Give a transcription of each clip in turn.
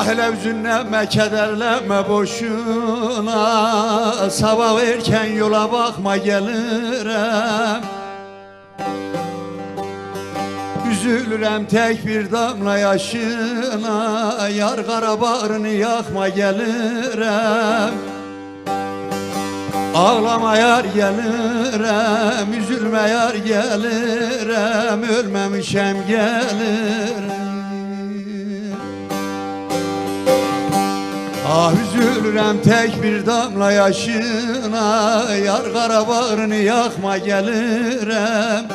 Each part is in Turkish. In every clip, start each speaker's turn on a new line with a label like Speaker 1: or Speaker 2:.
Speaker 1: hele üzünlenme, kederlenme boşuna. Sabah erken yola bakma gelirim. Üzülürem tek bir damla yaşına. Yar kara bağrını yakma gelirim. Ağlama yar gelirim Üzülme yar gelirim. Ölmemişem gelirim Ah üzülürem tek bir damla yaşına. Yar kara bağrını yakma gelirim.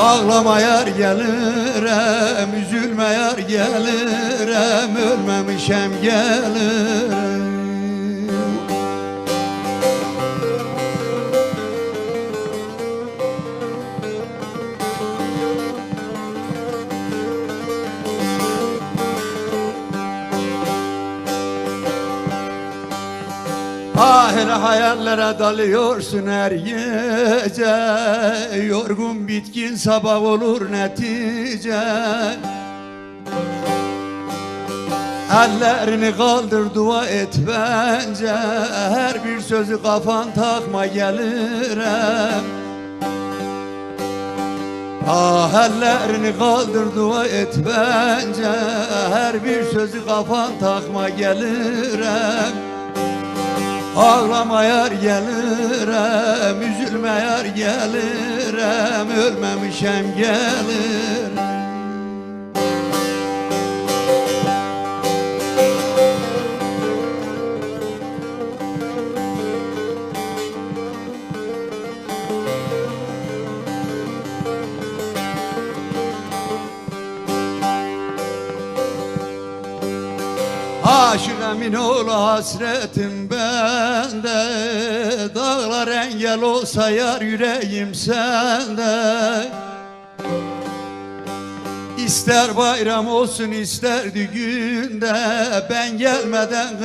Speaker 1: Ağlama yar gelirim Üzülme yar gelirim. Ölmemişem gelirim Ah hele hayallere dalıyorsun her gece. Yorgun bitkin sabah olur netice. Ellerini kaldır dua et bence. Her bir sözü kafan takma gelirim Ah ellerini kaldır dua et bence. Her bir sözü kafan takma gelirim Ağlama yar gelirim, üzülme yar gelirim Ölmemişem gelirim Aşık emin ol hasretim bende. Dağlar engel olsa yar yüreğim sende. İster bayram olsun ister düğünde. Ben gelmeden